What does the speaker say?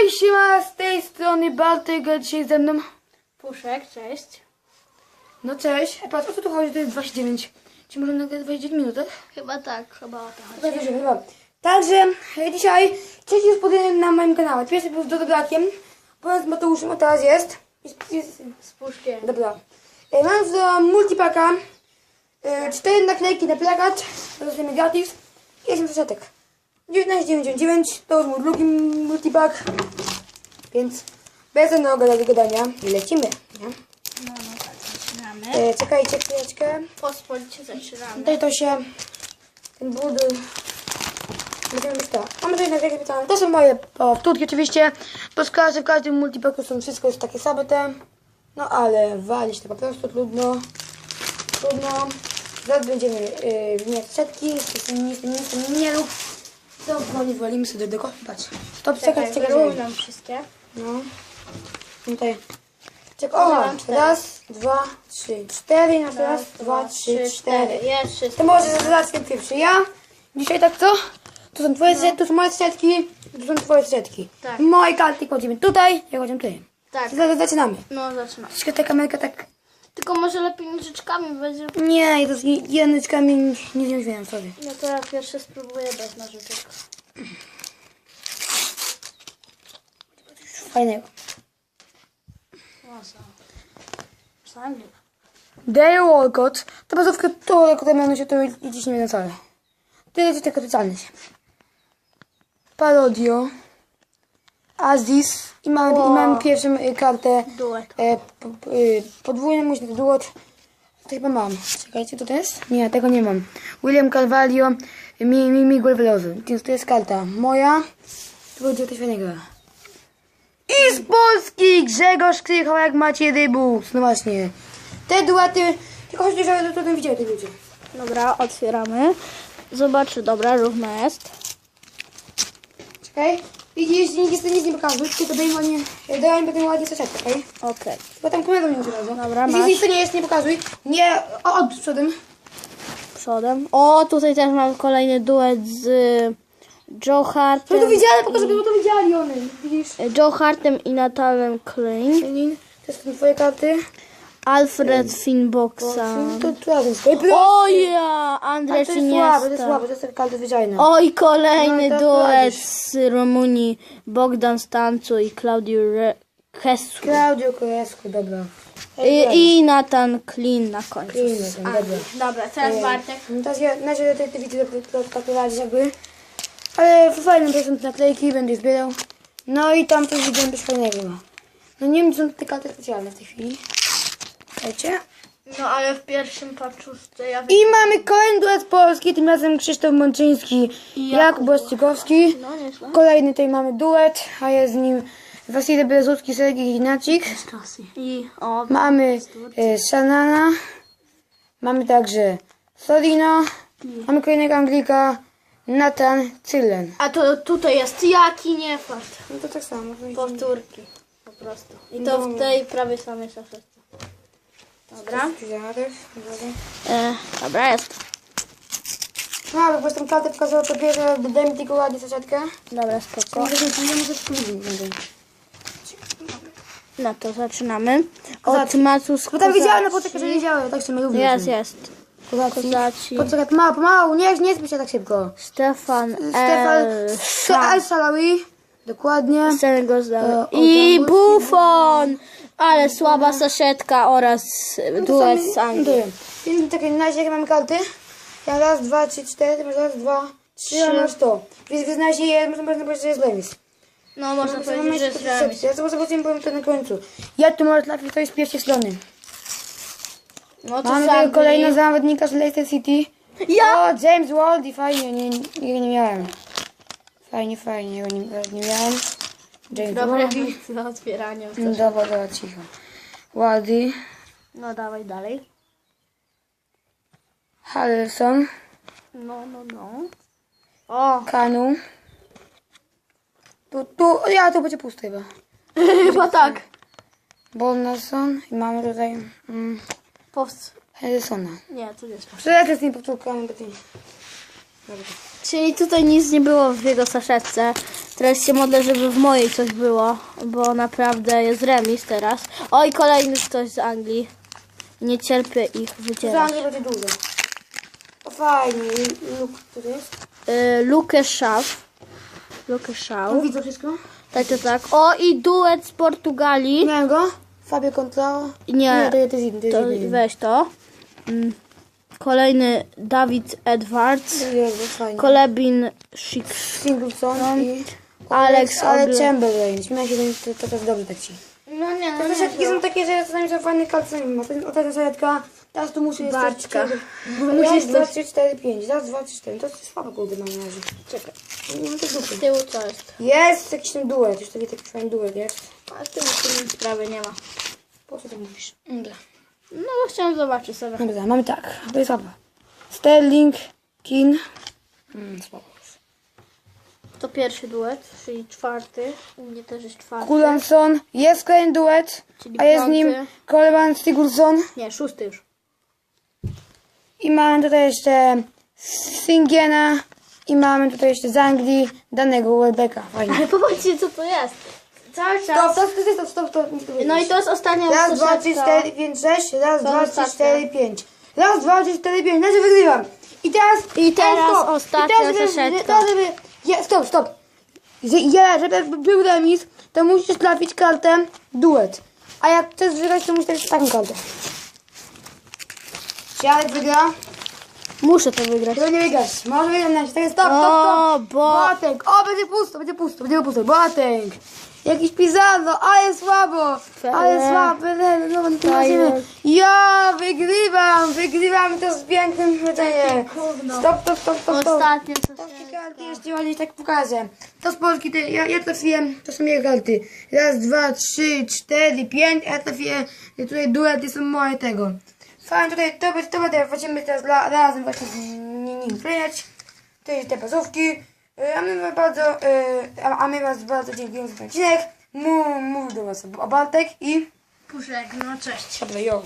Hej, siema, z tej strony Bartek, a dzisiaj ze mną... Puszek, cześć. No cześć, patrz, o co tu chodzi, to jest 29. Czy możemy nagrać 29 minut, tak? Chyba tak, chyba o to chodzi. Wierzymy, chyba. Także e, dzisiaj trzeci jest pojedynek na moim kanale. Pierwszy był z Dodoblakiem, potem z Mateuszem, a teraz jest... jest, jest Z Puszkiem. dobra. E, Mam do multipaka e, cztery naklejki na plakat, dostajemy gratis i 8 saszetek. 19,99 to już mój drugi multipak, więc bez żadnego gada- gadania lecimy. Nie? No, no tak, zaczynamy. E, czekajcie chwileczkę. Pospolicie zaczynamy. Tutaj to się ten budyl. Będziemy być tak. Mamy tutaj naklejki pytane. To są moje powtórki oczywiście. To z każdym, w każdym multipaku są wszystko jest takie same te. No ale walić to po prostu trudno. Trudno. Zaraz będziemy yy, wymieniać setki. Z tym nie lub. To powoli walimy sobie do deko. Patrz. Stop, czekaj, Czekaj, wyrównam wszystkie. No. Tutaj. Czekaj. O, raz, dwa, trzy, cztery. Raz, raz, dwa, trzy, cztery. Jest wszystko. To może ten pierwszy. Ja dzisiaj tak co? To są twoje setki, to są moje setki, to są twoje. Tak. Moje karty kładziemy tutaj, ja kładziemy tutaj. Tak, Zaraz zaczynamy. no zaczynam. Troszkę ta kamerka tak... Tylko może lepiej nożyczkami będzie. Nie, to z jedyneczkami nie, wiem sobie. No to ja pierwszy spróbuję bez nożyczek. Fajnego. Co? Sandwich. Dale Walcott. To bazówka to, jak to się to i dziś nie wiem wcale. Tyle tylko totalnie się. Parodio. Aziz. I mam, i mam pierwszą y, kartę. Duet. E, p, y, podwójny musi duot. To chyba mam. Czekajcie, to jest? Nie, tego nie mam. William Carvalho, mi, mi, Miguel Veloso. Więc to jest karta moja. To będzie coś fajnego. I z Polski Grzegorz Krychał, jak macie dybus. No właśnie. Te duety, tylko chodź, żeby to ten widzieli te ludzie. Dobra, otwieramy. Zobaczy, dobra, równo jest. Czekaj. Widzisz, nic, nic, nic nie pokazuj, tylko daj ładnie, daj mi potem ładnie saszetkę, okej? Okej. Bo tam kamerą nie razu. Dobra, Nic, masz. nic to nie jest, nie pokazuj. Nie, o, od przodem. Przodem. O, tutaj też mam kolejny duet z Joe Żeby Hartem. to widzieli, pokażę, żeby to widzieli one. Widzisz? Joe Hartem i Natalem Klein. Lin, to są twoje karty. Alfred Finboxa. To. O ja! Andrzej to jest słabe, to jest słabe, to jest widzialne. Oj, kolejny No, to duet z Rumunii. Bogdan Stancu i Claudiu Re- Kesu. Klaudio Kojesku, dobra. I, I Nathan Klin na końcu. Ten, Anglii. dobra. Dobra, teraz Bartek. No Teraz ja, na razie te, widzę tak prowadzić jakby. Ale są te naklejki, będę zbierał. No i tam też widziałem coś fajnego. No nie wiem, czy są te karty specjalne w tej chwili. Słuchajcie. No ale w pierwszym paczuszce ja I mamy kolejny duet polski, tym razem Krzysztof Mączyński i Jakub Błaszczykowski. No nieźle. Kolejny tutaj mamy duet, a jest z nim Wasilij Berezutki, Sergiej Ignacik. I o, Mamy e, Shanana. Mamy także Sorino. Mamy kolejnego Anglika, Nathan Cylen. a to tutaj jest jaki nie fart. No to tak samo. Powtórki. Po prostu. I to w tej prawie samej szafce. Dobra. E, dobra, jest. No, ale po prostu kartę pokazała to pierwsze, daj mi tylko ładnie saszetkę. Dobra, spoko. Nie muszę spróbować. No to zaczynamy. Od Kozaci. Macus Bo tam widziałem na poczekach, że nie widziałem, tak się my lubimy. Jest, jest. Kozaci. Poczekaj, pomału, pomału, nie, nie zbyt się tak szybko. Stefan Stefan El Salawi. Dokładnie. Zdał. E, I Buffon! Ale słaba saszetka oraz duet z Anglii. Więc takie na razie jakie mamy karty. Ja raz, dwa, trzy, cztery, raz, dwa, trzy, Trzy. a masz to. Więc wyznaje się je, można powiedzieć, że jest remis. No można No, powiedzieć, że jest remis. Ja sobie zobaczymy, powiem to na końcu. Ja tu może trafić, to jest z pierwszej strony. No to Mamy tutaj kolejnego zawodnika z Leicester City. Ja! O, James Waldy, fajnie, nie, nie, nie miałem. Fajnie, fajnie, go nie, nie miałem. Dobre Waldy. miejsce na otwieranie. Dobra, dobra, cicho. Waldy, No dawaj dalej. Harrelson, No, no, no. O, Kanu. Tu, tu, ja tu będzie pusty chyba. chyba tak. Bolnason i mamy tutaj mm, Powst... Harrisona. Nie, tu jest. Przelecę z nim powtórkami, bo ty... Czyli tutaj nic nie było w jego saszetce. Teraz się modlę, żeby w mojej coś było, bo naprawdę jest remis teraz. Oj, kolejny ktoś z Anglii. Nie cierpię ich wydzierać. nie będzie dużo. Fajnie. Luk, to jest? Y, Luke Shaw. Luke Shaw. Widzę wszystko? Tak, tak, tak. O, i duet z Portugalii. Miałem go? Fabio Contrao? Nie, Nie, to, to jest inny. To to jest inny. weź to. Mm. Kolejny Dawid Edwards. To jest fajnie. Kolebin Schick. Singleton i Alex ale Oble- Chamberlain. Śmiałem się, że to, to jest dobrze tak ci. No nie, To setki są takie, że czasami są fajne kalce. O ta setka. Teraz tu muszę jeszcze... Barczka. Raz, Musisz dwa, coś- trzy, cztery, pięć. Raz, dwa, trzy, cztery. To jest słabo kurde na razie. Czekaj. Nie mam tej dupy. Z tyłu co jest? Jest jakiś ten duet. Już taki taki fajny duet jest. A z tyłu sprawy nie ma. Po co to mówisz? Dobra. No chciałam zobaczyć sobie. Dobra, mamy tak. To jest słabo. Sterling, Kin. Mm, słabo. To pierwszy duet, czyli czwarty. U mnie też jest czwarty. Kulanson. Jest kolejny duet. Czyli A jest z piąty. nim Coleman Sigurdsson. Nie, szósty już. I mamy tutaj jeszcze Singiena. I mamy tutaj jeszcze z Anglii danego Welbecka. Fajnie. Ale popatrzcie co to jest. Cały Stop, czas. stop, stop, stop, stop, stop. No i to jest ostatnia Raz, dwa, trzy, cztery, pięć, sześć. Raz, dwa, trzy, cztery, pięć. Raz, dwa, trzy, cztery, pięć. Znaczy wygrywam. I teraz... I teraz stop. ostatnia I teraz, żeby- teraz, żeby... Ja, stop, stop. Ja, żeby był remis, to musisz trafić kartę duet. A jak chcesz wygrać, to musisz trafić taką kartę. Czy Jarek wygra? Muszę to wygrać. Tego nie wygrasz. Może wygrać. Tak jest stop, stop, O, stop. bo... Boateng. O, będzie pusto, będzie pusto, będzie pusto. Boateng. Jakiś Pizarro, ale słabo, ale słabo, no Fajne. no, Ja wygrywam, wygrywam to z pięknym wyceniem. Stop, stop, stop, stop, stop. Ostatnie Takie się... karty jeszcze ładnie tak pokażę. To z Polski, te, ja, ja trafiłem, to są moje karty. Raz, dwa, trzy, cztery, pięć, ja trafiłem, tutaj duety są moje tego. Fajnie, tutaj to, będzie- to będę, będziemy teraz la, razem właśnie z nim. To jest te bazówki. Y, A my bardzo, y, a, a my was bardzo dziękujemy za ten odcinek. Mów, mów do was o Bartek i... Puszek, no cześć. Dobra, jo.